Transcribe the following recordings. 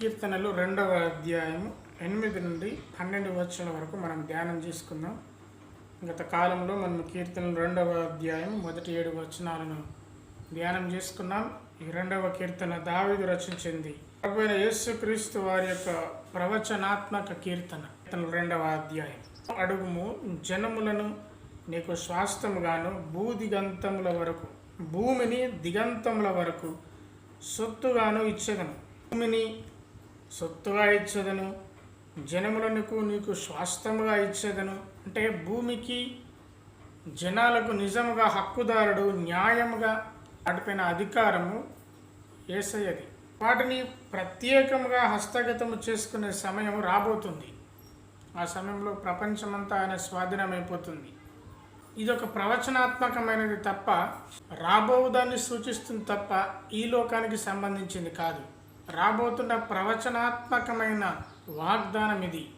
కీర్తనలు రెండవ అధ్యాయము ఎనిమిది నుండి పన్నెండు వచ్చల వరకు మనం ధ్యానం చేసుకుందాం. గత కాలంలో మనం కీర్తనలు రెండవ అధ్యాయం మొదటి ఏడు వచనాలను ధ్యానం చేసుకున్నాం. ఈ రెండవ కీర్తన దావిదు రచించింది. ప్రభుత్వ యేసుక్రీస్తు వారి యొక్క ప్రవచనాత్మక కీర్తన కీర్తనలు రెండవ అధ్యాయం. అడుగుము జనములను నీకు స్వాస్థముగాను భూదిగంతముల వరకు భూమిని దిగంతముల వరకు సొత్తుగాను ఇచ్చగను భూమిని సొత్తుగా ఇచ్చేదను జనములకు నీకు స్వాస్థముగా ఇచ్చేదను. అంటే భూమికి జనాలకు నిజముగా హక్కుదారుడు న్యాయముగా నడిపిన అధికారము ఏసయ్యది వాటిని ప్రత్యేకంగా హస్తగతము చేసుకునే సమయం రాబోతుంది. ఆ సమయంలో ప్రపంచమంతా ఆయన స్వాధీనమైపోతుంది. ఇది ఒక ప్రవచనాత్మకమైనది తప్ప రాబోదాన్ని సూచిస్తుంది తప్ప ఈ లోకానికి సంబంధించింది కాదు. రాబోతున్న ప్రవచనాత్మకమైన వాగ్దానం ఇది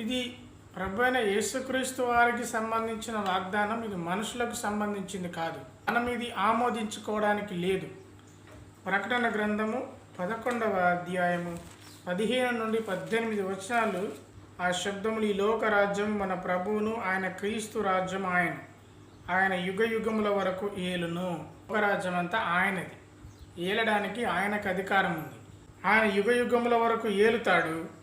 ఇది ప్రభు అయిన యేసుక్రీస్తు వారికి సంబంధించిన వాగ్దానం. ఇది మనుషులకు సంబంధించింది కాదు. మనం ఇది ఆమోదించుకోవడానికి లేదు. ప్రకటన గ్రంథము పదకొండవ అధ్యాయము పదిహేను నుండి పద్దెనిమిది వచనాలు ఆ శబ్దములు. ఈ లోక రాజ్యం మన ప్రభువును ఆయన క్రీస్తు రాజ్యం ఆయన. ఆయన యుగ యుగముల వరకు ఏలును. లోకరాజ్యం అంతా ఆయనది. ఏలడానికి ఆయనకు అధికారం ఉంది. ఆయన యుగ యుగముల వరకు ఏలుతాడు.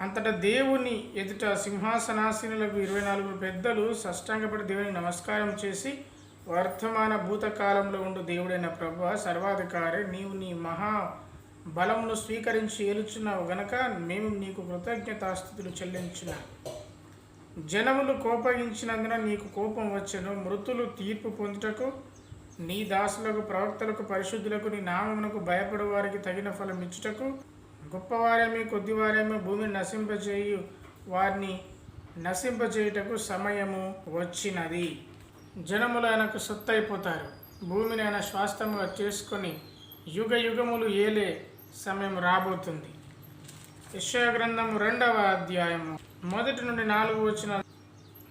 అంతటా దేవుని ఎదుట సింహాసనాసీనులకు ఇరవై నాలుగు పెద్దలు సష్టాంగపడి దేవునికి నమస్కారం చేసి వర్తమాన భూతకాలంలో ఉండు దేవుడైన ప్రభు సర్వాధికారి నీవు నీ మహా బలమును స్వీకరించి ఏలుచున్నావు గనక మేము నీకు కృతజ్ఞతాస్థుతులు చెల్లించిన జనములు కోపగించినందున నీకు కోపం వచ్చను. మృతులు తీర్పు పొందుటకు నీ దాసులకు ప్రవక్తలకు పరిశుద్ధులకు నీ నామమునకు భయపడు వారికి తగిన ఫలం ఇచ్చుటకు గొప్పవారేమి కొద్దివారేమి భూమిని నశింపజేయు. వారిని నశింపజేయుటకు సమయము వచ్చినది. జనములు ఆయనకు సొత్తు భూమిని ఆయన స్వాస్థముగా చేసుకొని యుగ యుగములు ఏలే సమయం రాబోతుంది. యశ్వ గ్రంథము రెండవ అధ్యాయము. మొదటి నుండి నాలుగు వచ్చిన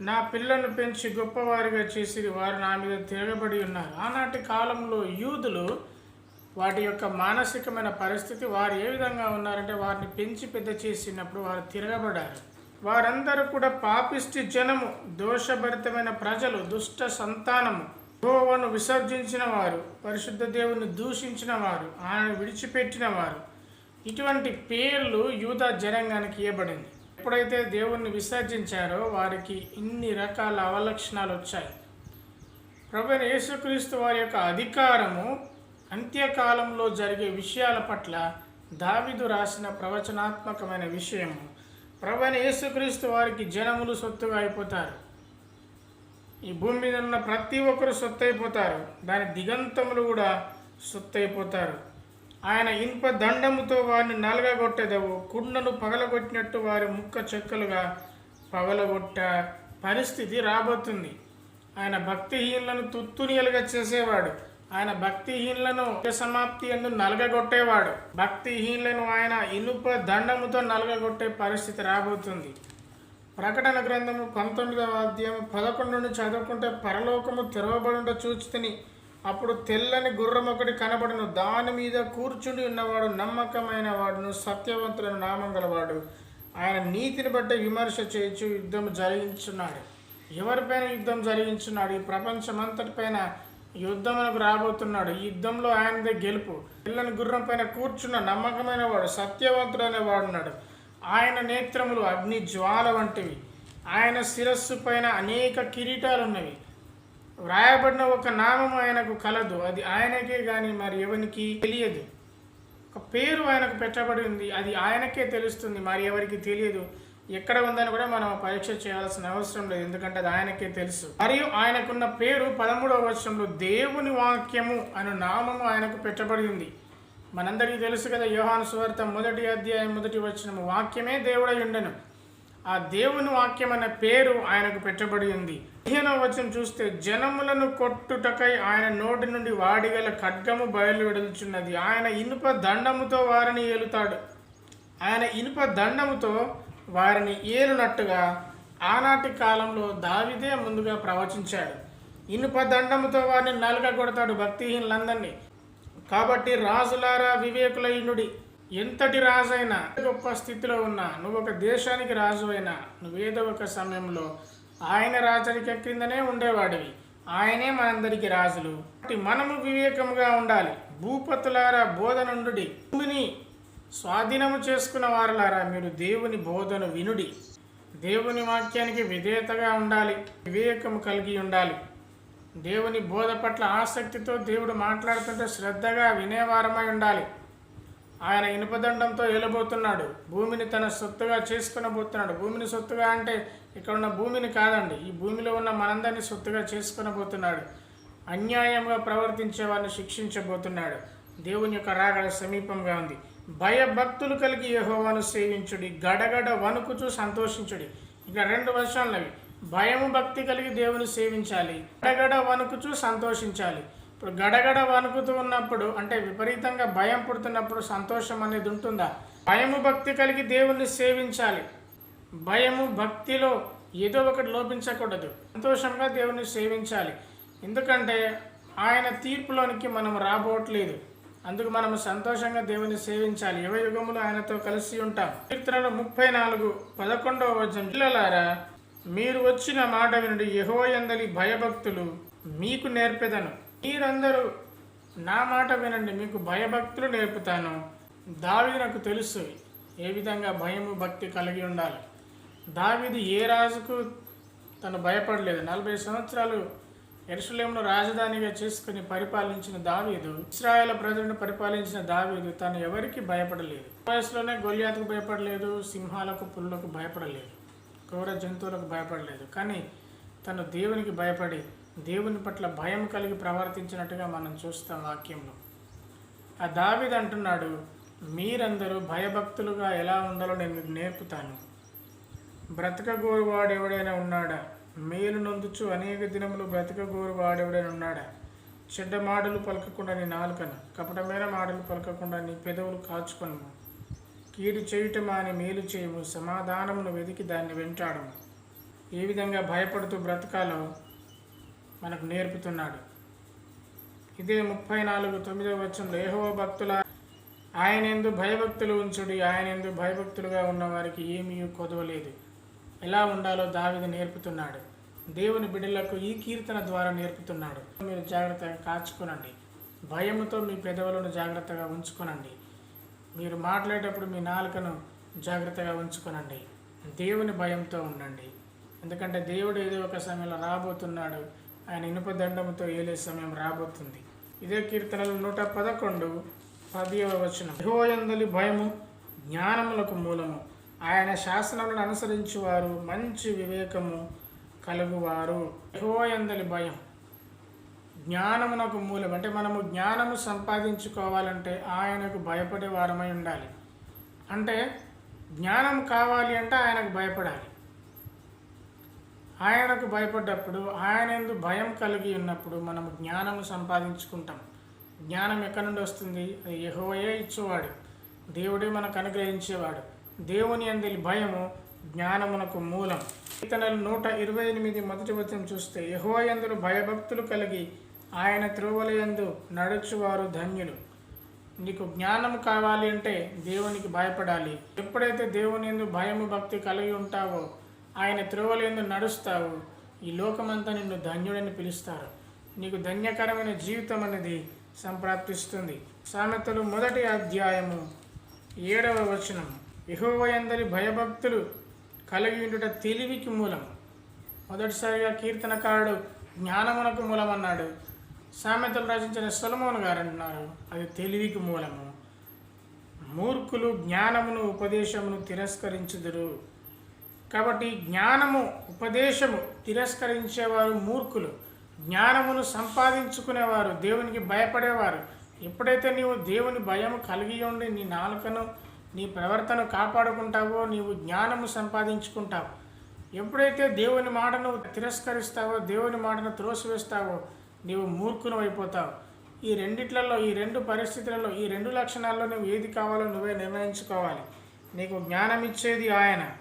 నా పిల్లలను పెంచి గొప్పవారిగా చేసి వారు నా మీద తిరగబడి ఉన్నారు. ఆనాటి కాలంలో యూదులు వాటి యొక్క మానసికమైన పరిస్థితి వారు ఏ విధంగా ఉన్నారంటే వారిని పెంచి పెద్ద చేసినప్పుడు వారు తిరగబడారు వారందరూ కూడా పాపిష్టి జనము దోషభరితమైన ప్రజలు దుష్ట సంతానము. గోవను విసర్జించిన వారు పరిశుద్ధ దేవుని దూషించిన వారు ఆయన విడిచిపెట్టిన వారు. ఇటువంటి పేర్లు యూదా జనాంగానికి ఇవ్వబడింది ఎప్పుడైతే దేవుణ్ణి విసర్జించారో వారికి ఇన్ని రకాల అవలక్షణాలు వచ్చాయి. ప్రభు యేసుక్రీస్తు వారి యొక్క అధికారము అంత్యకాలంలో జరిగే విషయాల పట్ల దావిదు రాసిన ప్రవచనాత్మకమైన విషయము. ప్రభు యేసుక్రీస్తు వారికి జనములు సొత్తుగా అయిపోతారు. ఈ భూమి మీద ఉన్న ప్రతి ఒక్కరు సొత్తు అయిపోతారు దాని దిగంతములు కూడా సొత్తు అయిపోతారు ఆయన ఇనుప దండముతో వారిని నలగగొట్టేదవు. కుండను పగలగొట్టినట్టు వారి ముక్క చెక్కలుగా పగలగొట్ట పరిస్థితి రాబోతుంది. ఆయన భక్తిహీనులను తుత్తునియలుగా చేసేవాడు. ఆయన భక్తిహీనులను సమాప్తి ఎందు నలగగొట్టేవాడు. భక్తిహీనులను ఆయన ఇనుప దండముతో నలగగొట్టే పరిస్థితి రాబోతుంది. ప్రకటన గ్రంథము పంతొమ్మిదవ అధ్యాయం పదకొండు నుండి చదువుకుంటే పరలోకము తెరవబడుండ చూచితిని. అప్పుడు తెల్లని గుర్రం ఒకటి కనబడును. దాని మీద కూర్చుని ఉన్నవాడు నమ్మకమైన వాడును సత్యవంతులను నామం గలవాడు. ఆయన నీతిని బట్టి విమర్శ చేయొచ్చు యుద్ధం జరిగించున్నాడు. ఎవరిపైన యుద్ధం జరిగించున్నాడు. ఈ ప్రపంచమంతటిపైన యుద్ధమునకు రాబోతున్నాడు. ఈ యుద్ధంలో ఆయనదే గెలుపు. తెల్లని గుర్రం పైన కూర్చున్న నమ్మకమైన వాడు సత్యవంతుడు అనే వాడున్నాడు. ఆయన నేత్రములు అగ్ని జ్వాల వంటివి. ఆయన శిరస్సు పైన అనేక కిరీటాలు ఉన్నవి వ్రాయబడిన ఒక నామం ఆయనకు కలదు. అది ఆయనకే కానీ మరి ఎవరికి తెలియదు. ఒక పేరు ఆయనకు పెట్టబడి ఉంది. అది ఆయనకే తెలుస్తుంది. మరి ఎవరికి తెలియదు? ఎక్కడ ఉందని కూడా మనం పరీక్ష చేయాల్సిన అవసరం లేదు. ఎందుకంటే అది ఆయనకే తెలుసు. మరియు ఆయనకున్న పేరు పదమూడవ వర్షంలో దేవుని వాక్యము అను నామము ఆయనకు పెట్టబడి ఉంది. మనందరికీ తెలుసు కదా యోహాను సువార్త మొదటి అధ్యాయం మొదటి వచ్చిన వాక్యమే దేవుడై ఉండను. ఆ దేవుని వాక్యం అనే పేరు ఆయనకు పెట్టబడి ఉంది. పదిహేనవ వచనం చూస్తే జనములను కొట్టుటకై ఆయన నోటి నుండి వాడిగల ఖడ్గము బయలు విడుచున్నది ఆయన ఇనుప దండముతో వారిని ఏలుతాడు. ఆయన ఇనుప దండముతో వారిని ఏలునట్టుగా ఆనాటి కాలంలో దావిదే ముందుగా ప్రవచించాడు. ఇనుప దండముతో వారిని నలగ కొడతాడు భక్తిహీనులందరినీ. కాబట్టి రాజులారా వివేకులైనుడి ఎంతటి రాజైనా గొప్ప స్థితిలో ఉన్నా నువ్వు ఒక దేశానికి రాజు అయినా నువ్వేదో ఒక సమయంలో ఆయన రాజరిక క్రిందనే ఉండేవాడివి. ఆయనే మనందరికీ రాజులు. మనము వివేకముగా ఉండాలి. భూపతులారా బోధ నుండి భూమిని స్వాధీనము చేసుకున్న వారులారా మీరు దేవుని బోధను వినుడి. దేవుని వాక్యానికి విధేయతగా ఉండాలి. వివేకము కలిగి ఉండాలి. దేవుని బోధ పట్ల ఆసక్తితో దేవుడు మాట్లాడుతుంటే శ్రద్ధగా వినేవారమై ఉండాలి. ఆయన ఇనుపదండంతో ఏలబోతున్నాడు. భూమిని తన సొత్తుగా చేసుకునబోతున్నాడు. భూమిని సొత్తుగా అంటే ఇక్కడ ఉన్న భూమిని కాదండి ఈ భూమిలో ఉన్న మనందరినీ సొత్తుగా చేసుకునబోతున్నాడు. అన్యాయంగా ప్రవర్తించే వారిని శిక్షించబోతున్నాడు. దేవుని యొక్క రాగడ సమీపంగా ఉంది. భయభక్తులు కలిగి యహోవాను సేవించుడి గడగడ వణుకుచూ సంతోషించుడి. ఇక రెండు వర్షాలు భయము భక్తి కలిగి దేవుని సేవించాలి గడగడ వణుకుచూ సంతోషించాలి. ఇప్పుడు గడగడ వణుకుతూ ఉన్నప్పుడు అంటే విపరీతంగా భయం పుడుతున్నప్పుడు సంతోషం అనేది ఉంటుందా? భయము భక్తి కలిగి దేవుణ్ణి సేవించాలి. భయము భక్తిలో ఏదో ఒకటి లోపించకూడదు. సంతోషంగా దేవుణ్ణి సేవించాలి. ఎందుకంటే ఆయన తీర్పులోనికి మనం రాబోట్లేదు. అందుకు మనం సంతోషంగా దేవుని సేవించాలి. యువ యుగములు ఆయనతో కలిసి ఉంటాం. కీర్తనలు ముప్పై నాలుగు పదకొండవ వచనం. పిల్లలారా మీరు వచ్చిన మాట వినుడి యెహోయందలి భయభక్తులు మీకు నేర్పెదను. మీరందరూ నా మాట వినండి మీకు భయభక్తులు నేర్పుతాను. దావిది నాకు తెలుసు ఏ విధంగా భయము భక్తి కలిగి ఉండాలి. దావిది ఏ రాజుకు తను భయపడలేదు. నలభై సంవత్సరాలు ఎరుసలేమును రాజధానిగా చేసుకుని పరిపాలించిన దావీదు ఇస్రాయేల్ ప్రజలను పరిపాలించిన దావీదు తను ఎవరికి భయపడలేదు. వయసులోనే గొల్యాతకు భయపడలేదు సింహాలకు పుల్లకు భయపడలేదు క్రూర జంతువులకు భయపడలేదు. కానీ తను దేవునికి భయపడి దేవుని పట్ల భయం కలిగి ప్రవర్తించినట్టుగా మనం చూస్తాం వాక్యంలో. ఆ దావిద్ అంటున్నాడు మీరందరూ భయభక్తులుగా ఎలా ఉండాలో నేను మీకు నేర్పుతాను. బ్రతకగోరువాడు ఎవడైనా ఉన్నాడా? మేలు నొందుచు అనేక దినములు బ్రతకగోరువాడు ఎవడైనా ఉన్నాడా? చెడ్డ మాటలు పలకకుండా నీ నాలుకను కపటమైన మాటలు పలకకుండా నీ పెదవులు కాచుకొను కీడు చేయటమా అని మేలు చేయము సమాధానమును వెతికి దాన్ని వెంటాడము. ఏ విధంగా భయపడుతూ బ్రతకాలో మనకు నేర్పుతున్నాడు. ఇదే ముప్పై నాలుగు తొమ్మిదవ వచనంలో ఏహో భక్తుల ఆయన ఎందు భయభక్తులు ఉంచుడి ఆయనందు భయభక్తులుగా ఉన్న వారికి ఏమీ కొదవలేదు. ఎలా ఉండాలో దావిది నేర్పుతున్నాడు. దేవుని బిడ్డలకు ఈ కీర్తన ద్వారా నేర్పుతున్నాడు. మీరు జాగ్రత్తగా కాచుకోనండి. భయముతో మీ పెదవులను జాగ్రత్తగా ఉంచుకోనండి. మీరు మాట్లాడేటప్పుడు మీ నాలుకను జాగ్రత్తగా ఉంచుకోనండి. దేవుని భయంతో ఉండండి. ఎందుకంటే దేవుడు ఏదో ఒక సమయంలో రాబోతున్నాడు. ఆయన ఇనుప దండముతో ఏలే సమయం రాబోతుంది. ఇదే కీర్తనలు నూట పదకొండు పదివ వచనం. యెహోయందలి భయము జ్ఞానములకు మూలము. ఆయన శాసనములను అనుసరించువారు మంచి వివేకము కలుగువారు. యహోయందలి భయం జ్ఞానమునకు మూలం. అంటే మనము జ్ఞానము సంపాదించుకోవాలంటే ఆయనకు భయపడే వారమై ఉండాలి. అంటే జ్ఞానం కావాలి అంటే ఆయనకు భయపడాలి. ఆయనకు భయపడ్డప్పుడు ఆయన ఎందు భయం కలిగి ఉన్నప్పుడు మనము జ్ఞానము సంపాదించుకుంటాం. జ్ఞానం ఎక్కడి నుండి వస్తుంది? అది యెహోవయే ఇచ్చేవాడు. దేవుడే మనకు అనుగ్రహించేవాడు. దేవుని అందరి భయము జ్ఞానమునకు మూలం. ఇతనులు నూట ఇరవై ఎనిమిది మొదటి వచనం చూస్తే యహోయందులు భయభక్తులు కలిగి ఆయన త్రోవలయందు నడుచువారు ధన్యులు. నీకు జ్ఞానం కావాలి అంటే దేవునికి భయపడాలి. ఎప్పుడైతే దేవుని ఎందు భయము భక్తి కలిగి ఉంటావో ఆయన త్రోవలేందు నడుస్తావు. ఈ లోకమంతా నిన్ను ధన్యుడని పిలుస్తారు. నీకు ధన్యకరమైన జీవితం అనేది సంప్రాప్తిస్తుంది. సామెతలు మొదటి అధ్యాయము ఏడవ వచనం. యహోవయందరి భయభక్తులు కలిగి ఉండుట తెలివికి మూలం. మొదటిసారిగా కీర్తనకారుడు జ్ఞానమునకు మూలం అన్నాడు సామెతలు రచించిన సొలమోన్ గారు అంటున్నారు అది తెలివికి మూలము. మూర్ఖులు జ్ఞానమును ఉపదేశమును తిరస్కరించుదురు. కాబట్టి జ్ఞానము ఉపదేశము తిరస్కరించేవారు మూర్ఖులు. జ్ఞానమును సంపాదించుకునేవారు దేవునికి భయపడేవారు. ఎప్పుడైతే నీవు దేవుని భయము కలిగి ఉండి నీ నాలుకను నీ ప్రవర్తన కాపాడుకుంటావో నీవు జ్ఞానము సంపాదించుకుంటావు. ఎప్పుడైతే దేవుని మాటను తిరస్కరిస్తావో దేవుని మాటను త్రోసివేస్తావో నీవు మూర్ఖును అయిపోతావు. ఈ రెండిట్లలో ఈ రెండు పరిస్థితులలో ఈ రెండు లక్షణాల్లో నువ్వు ఏది కావాలో నువ్వే నిర్ణయించుకోవాలి. నీకు జ్ఞానం ఇచ్చేది ఆయన.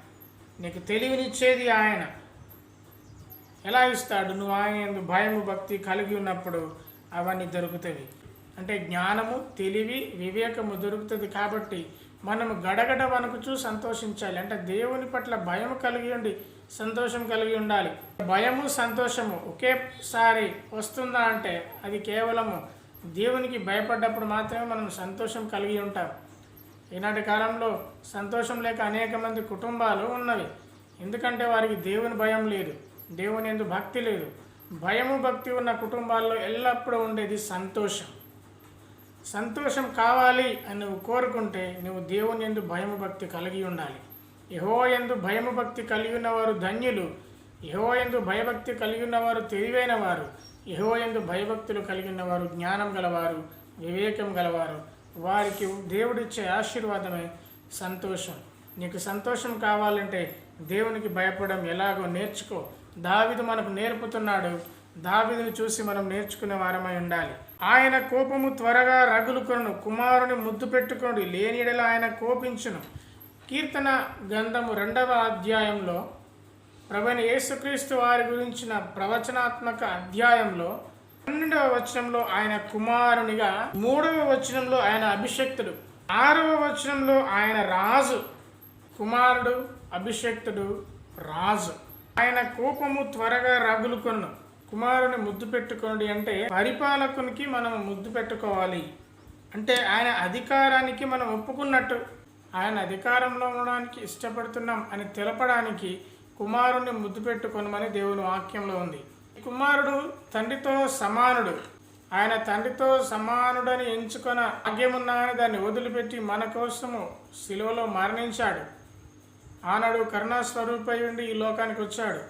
నీకు తెలివినిచ్చేది ఆయన. ఎలా ఇస్తాడు? నువ్వు ఆయన భయము భక్తి కలిగి ఉన్నప్పుడు అవన్నీ దొరుకుతాయి అంటే జ్ఞానము తెలివి వివేకము దొరుకుతుంది కాబట్టి మనము గడగడ వణుకుచూ సంతోషించాలి. అంటే దేవుని పట్ల భయం కలిగి ఉండి సంతోషం కలిగి ఉండాలి. భయము సంతోషము ఒకేసారి వస్తుందా అంటే అది కేవలము దేవునికి భయపడ్డప్పుడు మాత్రమే మనం సంతోషం కలిగి ఉంటాం. ఈనాటి కాలంలో సంతోషం లేక అనేక మంది కుటుంబాలు ఉన్నవి. ఎందుకంటే వారికి దేవుని భయం లేదు దేవుని ఎందు భక్తి లేదు. భయము భక్తి ఉన్న కుటుంబాల్లో ఎల్లప్పుడూ ఉండేది సంతోషం. సంతోషం కావాలి అని నువ్వు కోరుకుంటే నువ్వు దేవుని ఎందు భయము భక్తి కలిగి ఉండాలి. యహో ఎందు భయము భక్తి కలిగి ఉన్నవారు ధన్యులు. యహో ఎందు భయభక్తి కలిగి ఉన్నవారు తెలివైన వారు. యహో ఎందు భయభక్తులు కలిగి ఉన్నవారు జ్ఞానం గలవారు వివేకం గలవారు. వారికి దేవుడిచ్చే ఆశీర్వాదమే సంతోషం. నీకు సంతోషం కావాలంటే దేవునికి భయపడడం ఎలాగో నేర్చుకో. దావిదు మనకు నేర్పుతున్నాడు. దావిదును చూసి మనం నేర్చుకునే వారమై ఉండాలి. ఆయన కోపము త్వరగా రగులుకొను కుమారుని ముద్దు పెట్టుకోండి. లేనిడల ఆయన కోపించును. కీర్తన గంధము రెండవ అధ్యాయంలో ప్రభుని యేసుక్రీస్తు వారి గురించిన ప్రవచనాత్మక అధ్యాయంలో పన్నెండవ వచనంలో ఆయన కుమారునిగా మూడవ వచనంలో ఆయన అభిషక్తుడు ఆరవ వచనంలో ఆయన రాజు కుమారుడు అభిషక్తుడు రాజు. ఆయన కోపము త్వరగా రగులుకొను కుమారుని ముద్దు పెట్టుకోండి అంటే పరిపాలకునికి మనం ముద్దు పెట్టుకోవాలి. అంటే ఆయన అధికారానికి మనం ఒప్పుకున్నట్టు. ఆయన అధికారంలో ఉండడానికి ఇష్టపడుతున్నాం అని తెలపడానికి కుమారుని ముద్దు పెట్టుకొనమని దేవుని వాక్యంలో ఉంది. కుమారుడు తండ్రితో సమానుడు. ఆయన తండ్రితో సమానుడని ఎంచుకొన భాగ్యమున్నాయని దాన్ని వదిలిపెట్టి మన కోసము శిలువలో మరణించాడు. ఆనాడు కరుణాస్వరూపై ఉండి ఈ లోకానికి వచ్చాడు.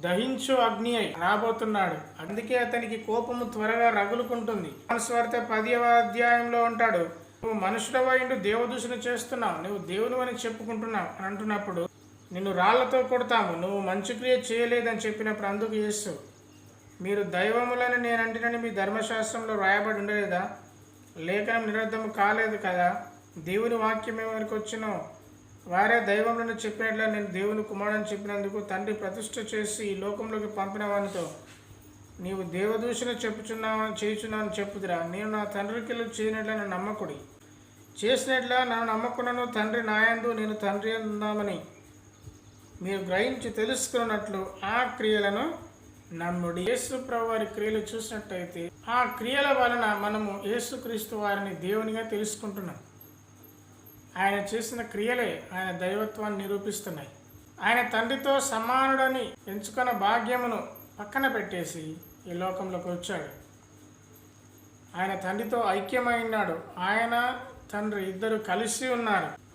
దహించు అగ్ని అయి రాబోతున్నాడు. అందుకే అతనికి కోపము త్వరగా రగులుకుంటుంది. స్వార్థ పదివ అధ్యాయంలో ఉంటాడు నువ్వు మనుషుడవైండు దేవదూషణ చేస్తున్నావు. నువ్వు దేవుని అని చెప్పుకుంటున్నావు అని అంటున్నప్పుడు నిన్ను రాళ్ళతో కొడతాము. నువ్వు మంచి క్రియ చేయలేదని చెప్పినప్పుడు అందుకు యేసు. మీరు దైవములని నేను అంటినని మీ ధర్మశాస్త్రంలో రాయబడి ఉండలేదా? లేఖనం నిరర్ధము కాలేదు కదా. దేవుని వాక్యం ఎవరికి వచ్చినో? వారే దైవములను చెప్పినట్ల నేను దేవుని కుమారుని చెప్పినందుకు తండ్రి ప్రతిష్ఠ చేసి ఈ లోకంలోకి పంపిన వానితో. నీవు దేవదూషణ చెప్పుచున్నావని చేయుచున్నావని చెప్పుదురా. నేను నా తండ్రికి చేయనట్ల నమ్మకుడి. చేసినట్ల నా నమ్మకున్నాను తండ్రి నాయందు నేను తండ్రి ఉన్నామని మీరు గ్రహించి తెలుసుకున్నట్లు ఆ క్రియలను నమ్ముడి. యేసు వారి క్రియలు చూసినట్టయితే ఆ క్రియల వలన మనము యేసుక్రీస్తు వారిని దేవునిగా తెలుసుకుంటున్నాం. ఆయన చేసిన క్రియలే ఆయన దైవత్వాన్ని నిరూపిస్తున్నాయి. ఆయన తండ్రితో సమానుడని ఎంచుకున్న భాగ్యమును పక్కన పెట్టేసి ఈ లోకంలోకి వచ్చాడు. ఆయన తండ్రితో ఐక్యమైనాడు. ఆయన తండ్రి ఇద్దరు కలిసి ఉన్నారు.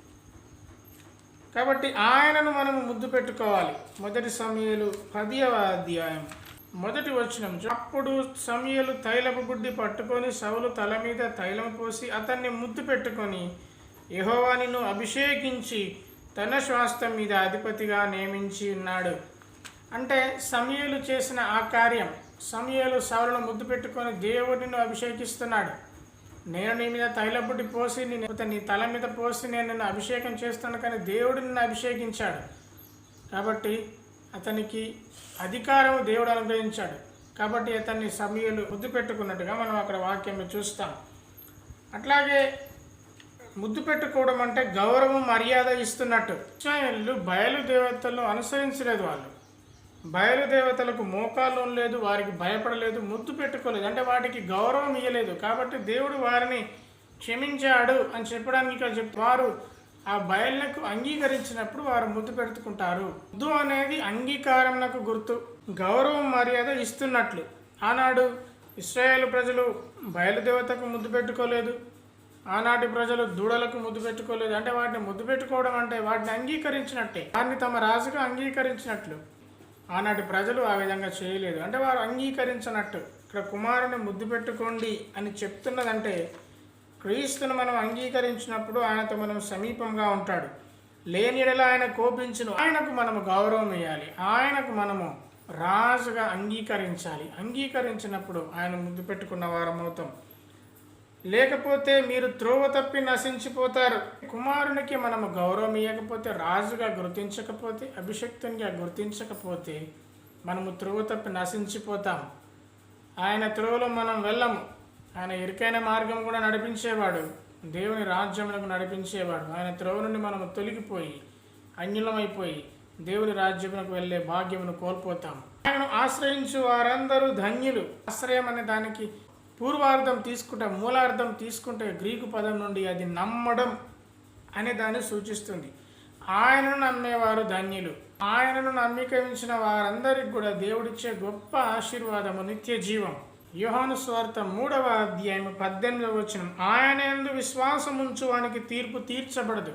కాబట్టి ఆయనను మనం ముద్దు పెట్టుకోవాలి. మొదటి సమయలు పదివ అధ్యాయం. మొదటి వచనం అప్పుడు సమయలు తైలపు గుడ్డి పట్టుకొని సవులు తల మీద తైలం పోసి అతన్ని ముద్దు పెట్టుకొని యహోవానిను అభిషేకించి తన స్వాస్థ్యం మీద అధిపతిగా నియమించి ఉన్నాడు. అంటే సమయలు చేసిన ఆ కార్యం సమయలు సవరణ ముద్దు పెట్టుకొని దేవుడిని అభిషేకిస్తున్నాడు. నేను నీ మీద తైలబుడ్డి పోసి నేను నీ తల మీద పోసి నేను నిన్ను అభిషేకం చేస్తాను కానీ దేవుడు నిన్ను అభిషేకించాడు. కాబట్టి అతనికి అధికారం దేవుడు అనుగ్రహించాడు. కాబట్టి అతన్ని సమయలు ముద్దు పెట్టుకున్నట్టుగా మనం అక్కడ వాక్యం చూస్తాం. అట్లాగే ముద్దు పెట్టుకోవడం అంటే గౌరవం మర్యాద ఇస్తున్నట్టు. ఇస్రాయేళ్ళు బయలు దేవతలను అనుసరించలేదు వాళ్ళు. బయలుదేవతలకు మోకాలు లేదు వారికి భయపడలేదు ముద్దు పెట్టుకోలేదు. అంటే వాటికి గౌరవం ఇవ్వలేదు కాబట్టి దేవుడు వారిని క్షమించాడు అని చెప్పడానికి ఇక్కడ చెప్ వారు ఆ బయళ్ళకు అంగీకరించినప్పుడు వారు ముద్దు పెట్టుకుంటారు. ముద్దు అనేది అంగీకారంకు గుర్తు గౌరవం మర్యాద ఇస్తున్నట్లు. ఆనాడు ఇస్రాయేల్ ప్రజలు బయలుదేవతకు ముద్దు పెట్టుకోలేదు. ఆనాటి ప్రజలు దూడలకు ముద్దు పెట్టుకోలేదు. అంటే వాటిని ముద్దు పెట్టుకోవడం అంటే వాటిని అంగీకరించినట్టే. వారిని తమ రాజుగా అంగీకరించినట్లు. ఆనాటి ప్రజలు ఆ విధంగా చేయలేదు. అంటే వారు అంగీకరించినట్టు. ఇక్కడ కుమారుని ముద్దు పెట్టుకోండి అని చెప్తున్నదంటే క్రీస్తును మనం అంగీకరించినప్పుడు ఆయనతో మనం సమీపంగా ఉంటాడు. లేనిడలా ఆయన కోపించిన. ఆయనకు మనము గౌరవం ఇవ్వాలి ఆయనకు మనము రాజుగా అంగీకరించాలి. అంగీకరించినప్పుడు ఆయన ముద్దు పెట్టుకున్న వారం అవుతాం లేకపోతే మీరు త్రోవ తప్పి నశించిపోతారు. కుమారునికి మనము గౌరవం ఇవ్వకపోతే రాజుగా గుర్తించకపోతే అభిషక్తునిగా గుర్తించకపోతే మనము త్రోవ తప్పి నశించిపోతాం. ఆయన త్రోవలో మనం వెళ్ళము. ఆయన ఇరుకైన మార్గం కూడా నడిపించేవాడు. దేవుని రాజ్యములకు నడిపించేవాడు. ఆయన త్రోవ నుండి మనము తొలగిపోయి అన్యులమైపోయి దేవుని రాజ్యములకు వెళ్ళే భాగ్యమును కోల్పోతాం. ఆయనను ఆశ్రయించు వారందరూ ధన్యులు. ఆశ్రయం అనే దానికి పూర్వార్థం తీసుకుంటే మూలార్థం తీసుకుంటే గ్రీకు పదం నుండి అది నమ్మడం అనే దాన్ని సూచిస్తుంది. ఆయనను నమ్మేవారు ధన్యులు. ఆయనను నమ్మికరించిన వారందరికి కూడా దేవుడిచ్చే గొప్ప ఆశీర్వాదము నిత్య జీవం. యోహాను స్వార్థ మూడవ అధ్యాయం పద్దెనిమిదవ వచ్చిన ఆయన ఎందు విశ్వాసం తీర్పు తీర్చబడదు.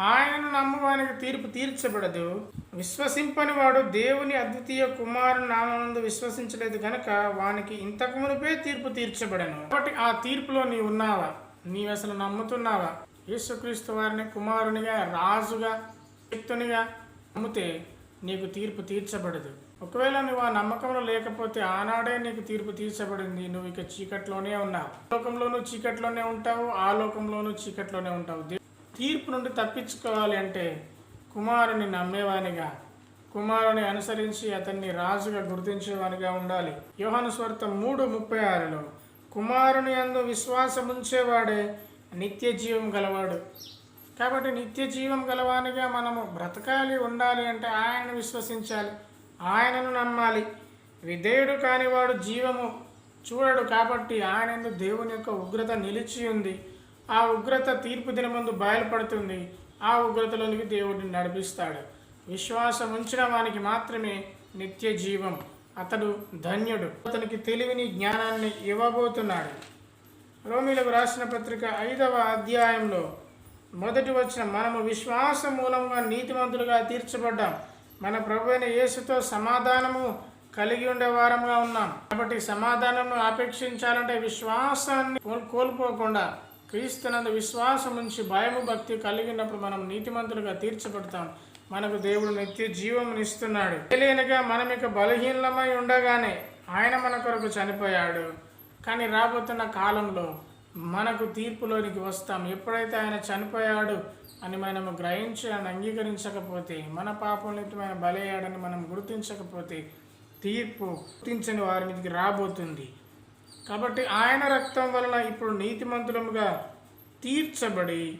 ఆయనను నమ్మువానికి తీర్పు తీర్చబడదు. విశ్వసింపని వాడు దేవుని అద్వితీయ కుమారుని నామందు విశ్వసించలేదు కనుక వానికి ఇంతకు మునిపే తీర్పు తీర్చబడను. కాబట్టి ఆ తీర్పులో నీవు ఉన్నావా? నీవు అసలు నమ్ముతున్నావా? యేసుక్రీస్తు వారిని కుమారునిగా రాజుగా శక్తునిగా నమ్మితే నీకు తీర్పు తీర్చబడదు. ఒకవేళ నువ్వు ఆ నమ్మకంలో లేకపోతే ఆనాడే నీకు తీర్పు తీర్చబడింది. నువ్వు ఇక చీకట్లోనే ఉన్నావు. లోకంలోనూ చీకట్లోనే ఉంటావు. ఆ లోకంలోనూ చీకట్లోనే ఉంటావు. తీర్పు నుండి తప్పించుకోవాలి అంటే కుమారుని నమ్మేవానిగా కుమారుని అనుసరించి అతన్ని రాజుగా గుర్తించేవానిగా ఉండాలి. యోహాను స్వార్థ మూడు ముప్పై ఆరులో కుమారుని అందు విశ్వాసం ఉంచేవాడే నిత్య జీవం గలవాడు. కాబట్టి నిత్య జీవం గలవానిగా మనము బ్రతకాలి ఉండాలి అంటే ఆయనను విశ్వసించాలి ఆయనను నమ్మాలి. విధేయుడు కానివాడు జీవము చూడడు కాబట్టి ఆయన దేవుని యొక్క ఉగ్రత నిలిచి ఉంది. ఆ ఉగ్రత తీర్పు దినమందు బయలుపడుతుంది. ఆ ఉగ్రతలోనికి దేవుడిని నడిపిస్తాడు. విశ్వాసం ఉంచిన వానికి మాత్రమే నిత్య జీవం. అతడు ధన్యుడు. అతనికి తెలివిని జ్ఞానాన్ని ఇవ్వబోతున్నాడు. రోమిలకు రాసిన పత్రిక ఐదవ అధ్యాయంలో మొదటి వచ్చిన మనము విశ్వాస మూలంగా నీతిమంతులుగా తీర్చబడ్డాం. మన ప్రభు అయిన యేసుతో సమాధానము కలిగి ఉండే వారంగా ఉన్నాం. కాబట్టి సమాధానము ఆపేక్షించాలంటే విశ్వాసాన్ని కోల్- కోల్పోకుండా క్రీస్తునందు విశ్వాసం ఉంచి భయము భక్తి కలిగినప్పుడు మనం నీతిమంతులుగా తీర్చబడతాం. మనకు దేవుడు నిత్య జీవమునిస్తున్నాడు తెలియనిగా మనం ఇక బలహీనమై ఉండగానే ఆయన మన కొరకు చనిపోయాడు. కానీ రాబోతున్న కాలంలో మనకు తీర్పులోనికి వస్తాం. ఎప్పుడైతే ఆయన చనిపోయాడు అని మనము గ్రహించి ఆయన అంగీకరించకపోతే మన పాపం నిమిత్తమైన బలయ్యాడని మనం గుర్తించకపోతే తీర్పు గుర్తించని వారి మీదకి రాబోతుంది. కాబట్టి ఆయన రక్తం వలన ఇప్పుడు నీతిమంతులముగా తీర్చబడి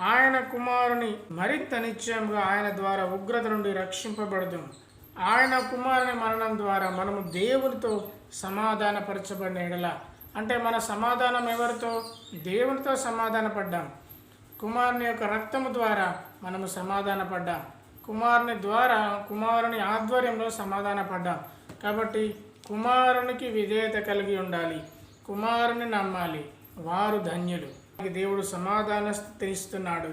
ఆయన కుమారుని మరింత నిశ్చయంగా ఆయన ద్వారా ఉగ్రత నుండి రక్షింపబడదు. ఆయన కుమారుని మరణం ద్వారా మనము దేవునితో సమాధానపరచబడిన ఎడల. అంటే మన సమాధానం ఎవరితో? దేవునితో సమాధానపడ్డాం. కుమారుని యొక్క రక్తము ద్వారా మనము సమాధానపడ్డాం. కుమారుని ద్వారా కుమారుని ఆధ్వర్యంలో సమాధానపడ్డాం. కాబట్టి కుమారునికి విధేయత కలిగి ఉండాలి. కుమారుని నమ్మాలి. వారు ధన్యులు. దేవుడు సమాధాన తెలుస్తున్నాడు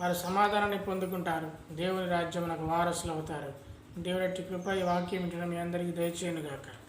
వారు సమాధానాన్ని పొందుకుంటారు. దేవుని రాజ్యం నాకు వారసులు అవుతారు. దేవుడి కృప ఈ వాక్యం వింటున్న మీ అందరికీ దయచేయను గాక